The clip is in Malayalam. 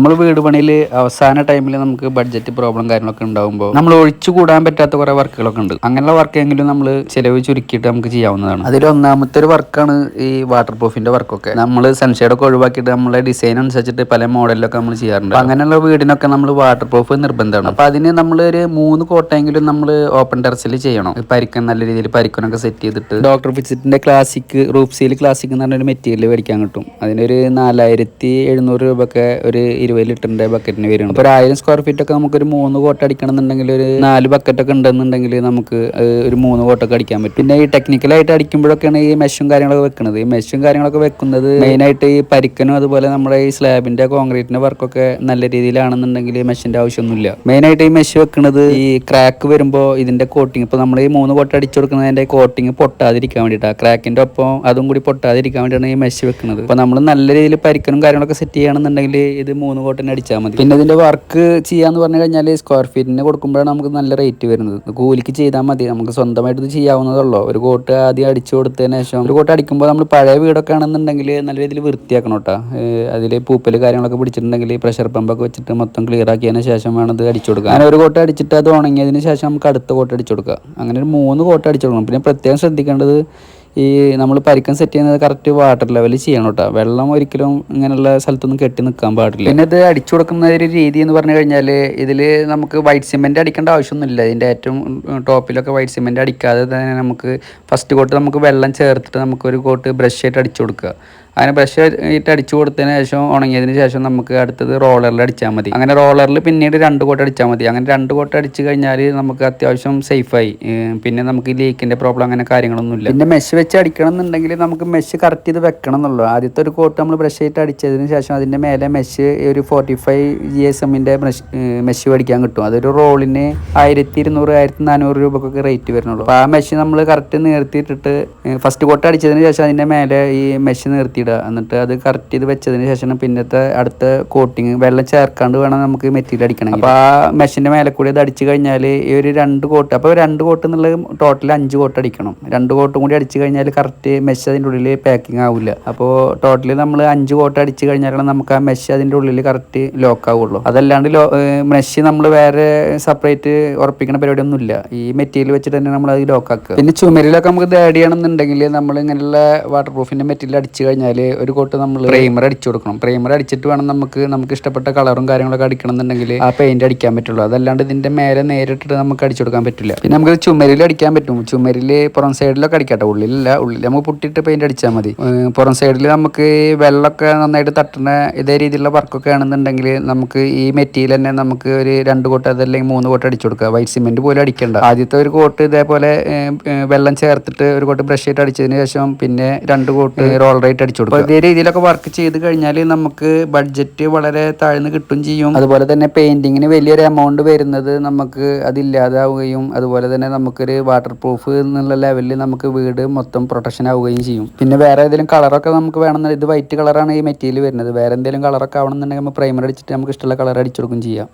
നമ്മൾ വീട് പണിയിൽ അവസാന ടൈമിൽ നമുക്ക് ബഡ്ജറ്റ് പ്രോബ്ലം കാര്യങ്ങളൊക്കെ ഉണ്ടാകുമ്പോൾ നമ്മൾ ഒഴിച്ചു കൂടാൻ പറ്റാത്ത കുറെ വർക്കുകളൊക്കെ ഉണ്ട്. അങ്ങനെയുള്ള വർക്കെങ്കിലും നമ്മൾ ചിലവ് ചുരുക്കിയിട്ട് നമുക്ക് ചെയ്യാവുന്നതാണ്. അതിൽ ഒന്നാമത്തെ ഒരു വർക്കാണ് ഈ വാട്ടർ പ്രൂഫിന്റെ വർക്കൊക്കെ നമ്മൾ സൺഷെയ്ഡൊക്കെ ഒഴിവാക്കിയിട്ട് നമ്മളെ ഡിസൈൻ അനുസരിച്ചിട്ട് പല മോഡലിലൊക്കെ നമ്മൾ ചെയ്യാറുണ്ട്. അങ്ങനെയുള്ള വീടിനൊക്കെ നമ്മൾ വാട്ടർ പ്രൂഫ് നിർബന്ധമാണ്. അപ്പൊ അതിന് നമ്മൾ ഒരു മൂന്ന് കോട്ടയെങ്കിലും നമ്മൾ ഓപ്പൺ ടെറസിൽ ചെയ്യണം. പരിക്കൻ നല്ല രീതിയിൽ പരിക്കനൊക്കെ സെറ്റ് ചെയ്തിട്ട്. ഡോക്ടർ ഫിസിറ്റിന്റെ ക്ലാസിക് റൂഫ് സീൽ ക്ലാസിക് എന്ന് പറഞ്ഞ ഒരു മെറ്റീരിയൽ മേടിക്കാൻ കിട്ടും. അതിനൊരു നാലായിരത്തി എഴുന്നൂറ് രൂപ ഒക്കെ ഒരു ഇരുപത് ലിറ്ററിന്റെ ബക്കറ്റിന് വരും അപ്പോൾ ഒരു ആയിരം സ്ക്വയർ ഫീറ്റ് ഒക്കെ നമുക്ക് ഒരു മൂന്ന് കോട്ട അടിക്കണം എന്നുണ്ടെങ്കിൽ ഒരു നാല് ബക്കറ്റ് ഒക്കെ ഉണ്ടെന്നുണ്ടെങ്കിൽ നമുക്ക് ഒരു മൂന്ന് കോട്ടൊക്കെ അടിക്കാൻ പറ്റും. പിന്നെ ഈ ടെക്നിക്കലായിട്ട് അടിക്കുമ്പോഴൊക്കെയാണ് ഈ മെഷും കാര്യങ്ങളൊക്കെ വെക്കുന്നത്. ഈ മെഷും കാര്യങ്ങളൊക്കെ വെക്കുന്നത് മെയിനായിട്ട് ഈ പരിക്കനും അതുപോലെ നമ്മുടെ ഈ സ്ലാബിന്റെ കോൺക്രീറ്റിന്റെ വർക്കൊക്കെ നല്ല രീതിയിലാണെന്നുണ്ടെങ്കിൽ മെഷിന്റെ ആവശ്യമൊന്നുമില്ല. മെയിനായിട്ട് ഈ മെഷ് വെക്കുന്നത് ഈ ക്രാക്ക് വരുമ്പോൾ ഇതിന്റെ കോട്ടിങ് ഇപ്പോൾ നമ്മൾ ഈ മൂന്ന് കോട്ട അടിച്ചു കൊടുക്കുന്നതിന്റെ കോട്ടിങ് പൊട്ടാതിരിക്കാൻ വേണ്ടിയിട്ടാണ് ക്രാക്കിന്റെ ഒപ്പം അതും കൂടി പൊട്ടാതിരിക്കാൻ വേണ്ടിയിട്ടാണ് ഈ മെഷ് വെക്കുന്നത്. അപ്പോൾ നമ്മൾ നല്ല രീതിയിൽ പരിക്കനും കാര്യങ്ങളൊക്കെ സെറ്റ് ചെയ്യുകയാണെന്നുണ്ടെങ്കിൽ ഇത് മൂന്ന് കോട്ടിന് അടിച്ചാൽ മതി. പിന്നെ ഇതിന്റെ വർക്ക് ചെയ്യാന്ന് പറഞ്ഞു കഴിഞ്ഞാൽ സ്ക്വയർ ഫീറ്റിന് കൊടുക്കുമ്പോഴാണ് നമുക്ക് നല്ല റേറ്റ് വരുന്നത്. കൂലിക്ക് ചെയ്താൽ മതി. നമുക്ക് സ്വന്തമായിട്ട് ഇത് ചെയ്യാവുന്നതുള്ളൂ ഒരു കോട്ട് ആദ്യം അടിച്ചു കൊടുത്തതിന് ശേഷം ഒരു കോട്ട് അടിക്കുമ്പോൾ നമ്മൾ പഴയ വീടൊക്കെ ആണെന്നുണ്ടെങ്കിൽ നല്ല രീതിയിൽ വൃത്തിയാക്കണം കേട്ടോ. അതിൽ പൂപ്പൽ കാര്യങ്ങളൊക്കെ പിടിച്ചിട്ടുണ്ടെങ്കിൽ പ്രഷർ പമ്പൊക്കെ വെച്ചിട്ട് മൊത്തം ക്ലിയർ ആക്കിയതിന് ശേഷം വേണം ഇത് അടിച്ചു കൊടുക്കുക അങ്ങനെ ഒരു കോട്ട് അടിച്ചിട്ട് അത് ഉണങ്ങിയതിന് ശേഷം നമുക്ക് അടുത്ത കോട്ട് അടിച്ചു കൊടുക്കുക അങ്ങനെ ഒരു മൂന്ന് കോട്ട് അടിച്ചു കൊടുക്കണം. പിന്നെ പ്രത്യേകം ശ്രദ്ധിക്കേണ്ടത് ഈ നമ്മൾ പരിക്കം സെറ്റ് ചെയ്യുന്നത് കറക്റ്റ് വാട്ടർ ലെവൽ ചെയ്യണം കേട്ടോ വെള്ളം ഒരിക്കലും ഇങ്ങനെയുള്ള സ്ഥലത്തൊന്നും കെട്ടി നിൽക്കാൻ പാടില്ല. പിന്നെ ഇത് അടിച്ചു കൊടുക്കുന്ന ഒരു രീതി എന്ന് പറഞ്ഞു കഴിഞ്ഞാൽ ഇതിൽ നമുക്ക് വൈറ്റ് സിമെന്റ് അടിക്കേണ്ട ആവശ്യമൊന്നുമില്ല. ഇതിന്റെ ഏറ്റവും ടോപ്പിലൊക്കെ വൈറ്റ് സിമെന്റ് അടിക്കാതെ തന്നെ നമുക്ക് ഫസ്റ്റ് കോട്ട് നമുക്ക് വെള്ളം ചേർത്തിട്ട് നമുക്ക് ഒരു കോട്ട് ബ്രഷ് ആയിട്ട് അടിച്ചു കൊടുക്കുക. അങ്ങനെ ബ്രഷ് ഇട്ട് അടിച്ചു കൊടുത്തതിന് ശേഷം ഉണങ്ങിയതിന് ശേഷം നമുക്ക് അടുത്തത് റോളറിൽ അടിച്ചാൽ മതി. അങ്ങനെ റോളറിൽ പിന്നീട് രണ്ട് കോട്ട് അടിച്ചാൽ മതി. അങ്ങനെ രണ്ട് കോട്ട് അടിച്ചു കഴിഞ്ഞാൽ നമുക്ക് അത്യാവശ്യം സേഫായി പിന്നെ നമുക്ക് ലീക്കിന്റെ പ്രോബ്ലം അങ്ങനെ കാര്യങ്ങളൊന്നുമില്ല പിന്നെ മെഷ് വെച്ച് അടിക്കണം എന്നുണ്ടെങ്കിൽ നമുക്ക് മെഷ് കറക്റ്റ് ചെയ്ത് വെക്കണം എന്നുള്ളൂ. ആദ്യത്തെ ഒരു കോട്ട് നമ്മൾ ബ്രഷ് ആയിട്ട് അടിച്ചതിന് ശേഷം അതിന്റെ മേലെ മെഷ് ഒരു ഫോർട്ടി ഫൈവ് ജി എസ് എമ്മിന്റെ മെഷ് മേടിക്കാൻ കിട്ടും. അതൊരു റോളിന് ആയിരത്തി ഇരുന്നൂറ് ആയിരത്തി നാനൂറ് രൂപക്കൊക്കെ റേറ്റ് വരുന്നുള്ളൂ. അപ്പോൾ ആ മെഷ് നമ്മൾ കറക്റ്റ് നിർത്തിയിട്ടിട്ട് ഫസ്റ്റ് കോട്ട് അടിച്ചതിന് ശേഷം അതിന്റെ മേലെ ഈ മെഷ് നിർത്തി ഇടുക. എന്നിട്ട് അത് കറക്റ്റ് ചെയ്ത് വെച്ചതിന് ശേഷം പിന്നത്തെ അടുത്ത കോട്ടിങ് വെള്ളം ചേർക്കാണ്ട് വേണം നമുക്ക് മെറ്റീരിയൽ അടിക്കണം അപ്പോൾ ആ മെഷീന്റെ മേലെ കൂടി അത് അടിച്ചു കഴിഞ്ഞാൽ ഈ ഒരു രണ്ട് കോട്ട് അപ്പോൾ രണ്ട് കോട്ട് എന്നുള്ളത് ടോട്ടൽ അഞ്ച് കോട്ട് അടിക്കണം. രണ്ട് കോട്ടും കൂടി അടിച്ചു കഴിഞ്ഞാൽ കറക്റ്റ് മെഷ് അതിന്റെ ഉള്ളിൽ പാക്കിംഗ് ആവില്ല. അപ്പോൾ ടോട്ടലി നമ്മൾ അഞ്ച് കോട്ട് അടിച്ചു കഴിഞ്ഞാലാണ് നമുക്ക് ആ മെഷ് അതിന്റെ ഉള്ളിൽ കറക്റ്റ് ലോക്ക് ആവുള്ളൂ. അതല്ലാണ്ട് ലോ മെഷ് നമ്മൾ വേറെ സെപ്പറേറ്റ് ഉറപ്പിക്കുന്ന പരിപാടിയൊന്നുമില്ല. ഈ മെറ്റീരിയൽ വെച്ചിട്ട് തന്നെ നമ്മൾ അത് ലോക്ക് ആക്കുക. പിന്നെ ചുമരിലൊക്കെ നമുക്ക് ചെയ്യണമെന്നുണ്ടെങ്കിൽ നമ്മൾ ഇങ്ങനെയുള്ള വാട്ടർ പ്രൂഫിന്റെ മെറ്റീരിയൽ അടിച്ചു കഴിഞ്ഞാൽ ഒരു കോട്ട് നമ്മൾ പ്രൈമർ അടിച്ചു കൊടുക്കണം. പ്രൈമർ അടിച്ചിട്ട് വേണം നമുക്ക് നമുക്ക് ഇഷ്ടപ്പെട്ട കളറും കാര്യങ്ങളൊക്കെ അടിക്കണം എന്നുണ്ടെങ്കിൽ ആ പെയിന്റ് അടിക്കാൻ പറ്റുള്ളൂ. അതല്ലാണ്ട് ഇതിന്റെ മേലെ നേരിട്ടിട്ട് നമുക്ക് അടിച്ചു കൊടുക്കാൻ പറ്റില്ല. പിന്നെ നമുക്ക് ചുമരിൽ അടിക്കാൻ പറ്റും. ചുമരിൽ പുറം സൈഡിലൊക്കെ അടിക്കട്ടെ. ഉള്ളിലല്ല ഉള്ളിൽ നമുക്ക് പൊട്ടിയിട്ട് പെയിന്റ് അടിച്ചാൽ മതി. പുറം സൈഡിൽ നമുക്ക് വെള്ളമൊക്കെ നന്നായിട്ട് തട്ടുന്ന ഇതേ രീതിയിലുള്ള വർക്കൊക്കെ ആണെന്നുണ്ടെങ്കിൽ നമുക്ക് ഈ മെറ്റീരിയൽ തന്നെ നമുക്ക് ഒരു രണ്ട് കോട്ട് അതല്ലെങ്കിൽ മൂന്ന് കോട്ട് അടിച്ചു കൊടുക്കുക. വൈറ്റ് സിമെന്റ് പോലും അടിക്കേണ്ട. ആദ്യത്തെ ഒരു കോട്ട് ഇതേപോലെ വെള്ളം ചേർത്തിട്ട് ഒരു കോട്ട് ബ്രഷ് ആയിട്ട് അടിച്ചതിന് ശേഷം പിന്നെ രണ്ട് കോട്ട് റോൾ റൈറ്റ് അടിച്ചു കൊടുക്കുക. ഇതേ രീതിയിലൊക്കെ വർക്ക് ചെയ്ത് കഴിഞ്ഞാൽ നമുക്ക് ബഡ്ജറ്റ് വളരെ താഴ്ന്ന് കിട്ടും ചെയ്യും. അതുപോലെ തന്നെ പെയിന്റിങ്ങിന് വലിയൊരു എമൗണ്ട് വരുന്നത് നമുക്ക് അതില്ലാതാവുകയും അതുപോലെ തന്നെ നമുക്കൊരു വാട്ടർ പ്രൂഫ് എന്നുള്ള ലെവലിൽ നമുക്ക് വീട് മൊത്തം പ്രൊട്ടക്ഷൻ ആവുകയും ചെയ്യും. പിന്നെ വേറെ ഏതെങ്കിലും കളറൊക്കെ നമുക്ക് വേണമെന്നുണ്ടെങ്കിൽ ഇത് വൈറ്റ് കളറാണ് ഈ മെറ്റീരിയൽ വരുന്നത്. വേറെ എന്തെങ്കിലും കളറൊക്കെ ആവണമെന്നുണ്ടെങ്കിൽ നമ്മൾ പ്രൈമർ അടിച്ചിട്ട് നമുക്ക് ഇഷ്ടമുള്ള കളർ അടിച്ചു കൊടുക്കും ചെയ്യാം.